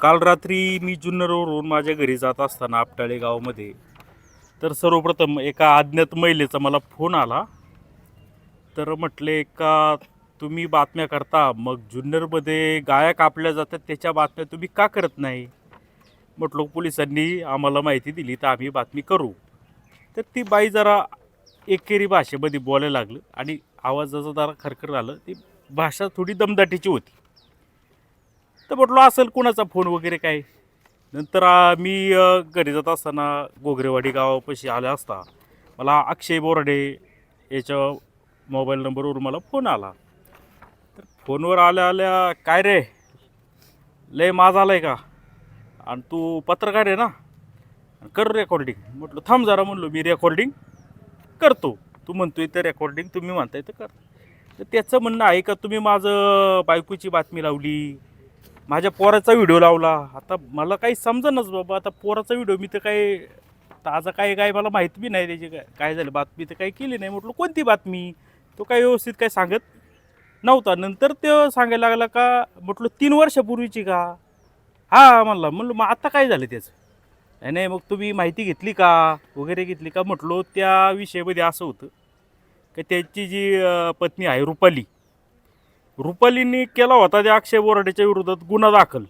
काल रात्री मी जुन्नरवरून माझ्या घरी जात असताना आपटाळे गावामध्ये तर सर्वप्रथम एका अज्ञात महिलेचा मला फोन आला. तर म्हटले का तुम्ही बातम्या करता? मग जुन्नरमध्ये गाया कापल्या जातात त्याच्या बातम्या तुम्ही का करत नाही? म्हटलो पोलिसांनी आम्हाला माहिती दिली तर आम्ही बातमी करू. तर ती बाई जरा एकेरी भाषेमध्ये बोलायला लागलं आणि आवाजाचं जरा खरखर झालं. ती भाषा थोडी दमदाटीची होती. तर म्हटलं असेल कोणाचा फोन वगैरे काय? नंतर मी घरी जात असताना गोगरेवाडी गावापाशी आले असता. मला अक्षय बोराडे याच्या मोबाईल नंबरवर मला फोन आला. तर फोनवर आल्या आल्या काय रे? लय माज आलाय का? आणि तू पत्रकार आहे ना? कर रेकॉर्डिंग म्हटलं थांब जरा म्हणलो मी रेकॉर्डिंग करतो. तू म्हणतोय तर रेकॉर्डिंग तुम्ही म्हणताय तर कर. तर त्याचं म्हणणं आहे का तुम्ही माझं बायकोची बातमी लावली माझ्या पोराचा व्हिडिओ लावला. आता मला काही समजेनच बाबा आता पोराचा व्हिडिओ मी तर काही ताजा काय काय मला माहीत बी नाही त्याची काय काय झालं बातमी तर काही केली नाही. म्हटलं कोणती बातमी? तो काय व्यवस्थित काय सांगत नव्हता. नंतर तो सांगायला लागला का म्हटलं तीन वर्षापूर्वीची का? हा म्हणला. म्हणलं मग आता काय झालं त्याचं? नाही नाही मग तुम्ही माहिती घेतली का? वगैरे घेतली का? म्हटलो त्या विषयामध्ये असं होतं की त्याची जी पत्नी आहे रुपाली रुपालींनी केला होता त्या अक्षय बोराडेच्या विरोधात गुन्हा दाखल.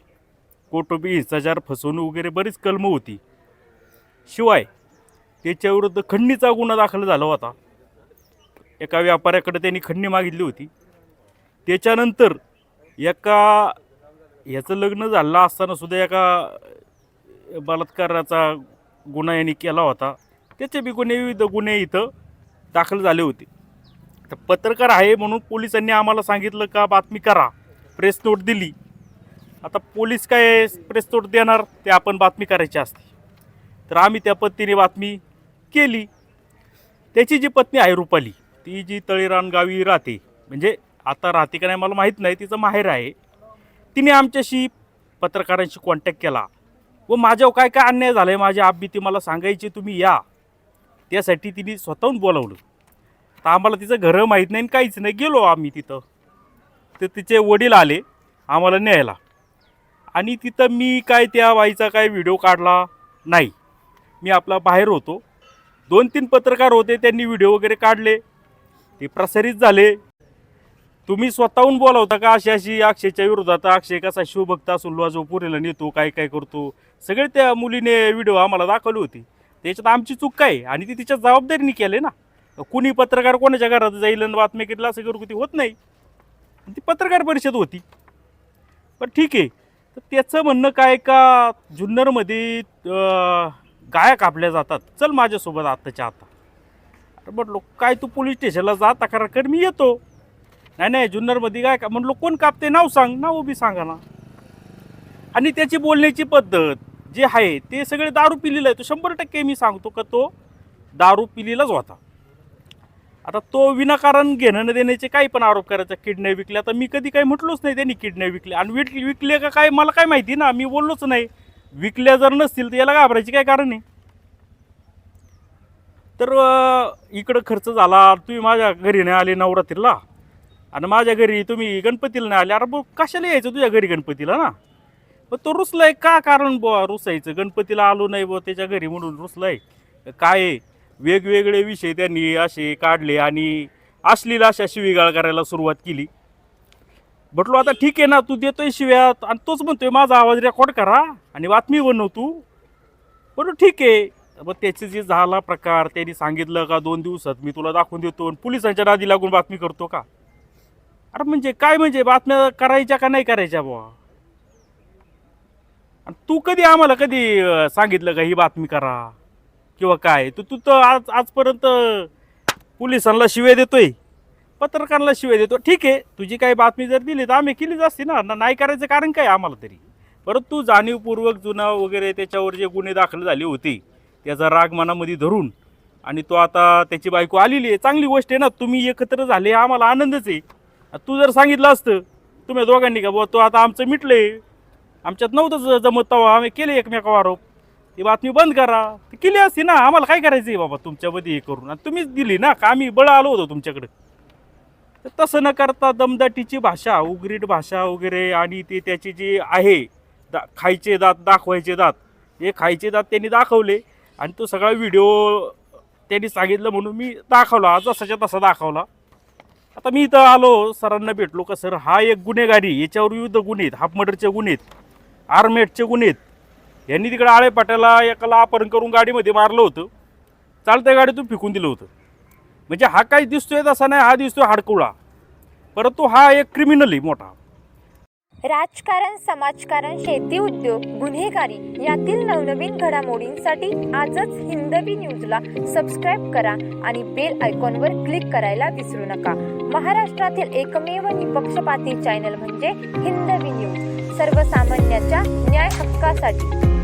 कोटोबी हिंसाचार फसवणूक वगैरे बरीच कलमं होती. शिवाय त्याच्याविरुद्ध खंडणीचा गुन्हा दाखल झाला होता. एका व्यापाऱ्याकडे त्यांनी खंडणी मागितली होती. त्याच्यानंतर एका याचं लग्न झालं असताना सुद्धा एका बलात्काराचा गुन्हा यांनी केला होता. त्याचे बी गुन्हे विविध गुन्हे इथं दाखल झाले होते. तर पत्रकार आहे म्हणून पोलिसांनी आम्हाला सांगितलं का बातमी करा. प्रेस नोट दिली. आता पोलीस काय प्रेस नोट देणार? ते आपण बातमी करायची असते. तर आम्ही त्या पत्नीने बातमी केली. त्याची जी पत्नी आहे रुपाली ती जी तळीरान गावी राहते म्हणजे आता राहते का नाही मला माहीत नाही तिचं माहेर आहे. तिने आमच्याशी पत्रकारांशी कॉन्टॅक्ट केला. व माझ्यावर काय काय अन्याय झाला आहे माझी आब्बी ती मला सांगायची तुम्ही या. त्यासाठी तिने स्वतःहून बोलावलं. तर आम्हाला तिचं घरं माहीत नाही आणि काहीच नाही. गेलो आम्ही तिथं. तर तिचे वडील आले आम्हाला न्यायला. आणि तिथं मी काय त्या बाईचा काय व्हिडिओ काढला नाही. मी आपला बाहेर होतो. दोन तीन पत्रकार होते त्यांनी व्हिडिओ वगैरे काढले. ते प्रसारित झाले. तुम्ही स्वतःहून बोलावता का अशी अशी अक्षयच्या विरोधात? अक्षय कसा शिवभक्त असून जो पुरेला नेतो काय काय करतो? सगळे त्या मुलीने व्हिडिओ आम्हाला दाखवले होते. त्याच्यात आमची चूक काय आणि ती तिच्या जबाबदारीने केले ना. कुणी पत्रकार कोणाच्या घरात जाईल आणि बातम्या केली असं घरगुती होत नाही. ती पत्रकार परिषद होती. पण ठीक आहे. तर त्याचं म्हणणं काय का? जुन्नरमध्ये गाया कापल्या जातात. चल माझ्यासोबत आत्ताच्या आता. अरे म्हटलो काय तू पोलीस स्टेशनला जा तक्रार कर मी येतो. नाही नाही जुन्नरमध्ये काय का म्हणलो कोण कापते? नाव सांग. नाव बी सांगा ना. आणि त्याची बोलण्याची पद्धत जे आहे ते सगळे दारू पिलेलं आहे. तो शंभर टक्के मी सांगतो का तो दारू पिलेलाच होता. आता तो विनाकारण घेणं न देण्याचे काही पण आरोप करायचा. किडने विकल्या तर मी कधी काही म्हटलोच नाही त्यांनी किडने विकले आणि विक विकले का काय मला काय माहिती ना मी बोललोच नाही. विकल्या जर नसतील तर याला घाबरायची काय कारण आहे? तर इकडं खर्च झाला तुम्ही माझ्या घरी नाही आले नवरात्रीला. आणि माझ्या घरी तुम्ही गणपतीला नाही आले. अरे बघ कशाला यायचं तुझ्या घरी गणपतीला ना? मग तो रुसलाय का कारण बुवा रुसायचं? गणपतीला आलो नाही बुवा त्याच्या घरी म्हणून रुसलाय. काय आहे? वेगवेगळे विषय त्यांनी असे काढले आणि अश्लील अशा शिवीगाळ करायला सुरुवात केली. म्हटलो आता ठीक आहे ना तू देतोय शिव्यात आणि तोच म्हणतोय माझा आवाज रेकॉर्ड करा आणि बातमी बनव तू. बरं ठीक आहे. मग त्याचे जे झाला प्रकार त्यांनी सांगितलं का दोन दिवसात मी तुला दाखवून देतो आणि पोलिसांच्या नादी लागून बातमी करतो का? अरे म्हणजे काय म्हणजे? बातम्या करायच्या का नाही करायच्या बुवा? आणि तू कधी आम्हाला कधी सांगितलं का ही बातमी करा? किंवा काय? तू तू तर आज आजपर्यंत पोलिसांना शिवे देतोय. पत्रकारांना शिवे देतो ठीक आहे तुझी काही बातमी जर दिली तर आम्ही केलीच असती ना. ना नाही करायचं कारण काय आम्हाला तरी? परंतु जाणीवपूर्वक जुना वगैरे त्याच्यावर जे गुन्हे दाखल झाले होते त्याचा राग मनामध्ये धरून आणि तो आता त्याची बायको आलेली आहे. चांगली गोष्ट आहे ना तुम्ही एकत्र झाले आम्हाला आनंदच आहे. तू जर सांगितलं असतं तुम्ही दोघांनी का बुवा तो आता आमचं मिटले आमच्यात नव्हतं जमत तवा आम्ही केले एकमेकावर आरोप. ती बातमी बंद करा. ती केली असती ना. आम्हाला काय करायचं आहे बाबा तुमच्यामध्ये हे करून? आणि तुम्हीच दिली ना का आम्ही बळ आलो होतो तुमच्याकडे? तर तसं न करता दमदाटीची भाषा उग्रीट भाषा वगैरे आणि ते त्याची जी आहे दा खायचे दात दाखवायचे दात हे खायचे दात त्यांनी दाखवले. आणि तो सगळा व्हिडिओ त्यांनी सांगितलं म्हणून मी दाखवला. जसाच्या तसा दाखवला. आता मी इथं आलो सरांना भेटलो का सर हा एक गुन्हेगारी याच्यावर विविध गुन्हे आहेत. हाफ मर्डरचे गुन्हे आहेत. आर्मेटचे गुन्हे आहेत. यांनी तिकडे आळे पाट्याला एकाला अपहरण करून गाडीमध्ये मारलं होतं. चालत्या गाडीतून फेकून दिलं होतं. म्हणजे हा काही दिसतोय तसा नाही हा दिसतोय हाडकुळा. परंतु हा एक क्रिमिनल आहे मोठा. राजकारण समाजकारण शेती उद्योग गुन्हेगारी यातील नवनवीन घडामोडींसाठी आजच हिंदवी न्यूजला सबस्क्राईब करा आणि बेल आयकॉनवर क्लिक करायला विसरू नका. महाराष्ट्रातील एकमेव निपक्षपाती चॅनल म्हणजे हिंदवी न्यूज. सर्वसामान्याच्या न्याय हक्कासाठी.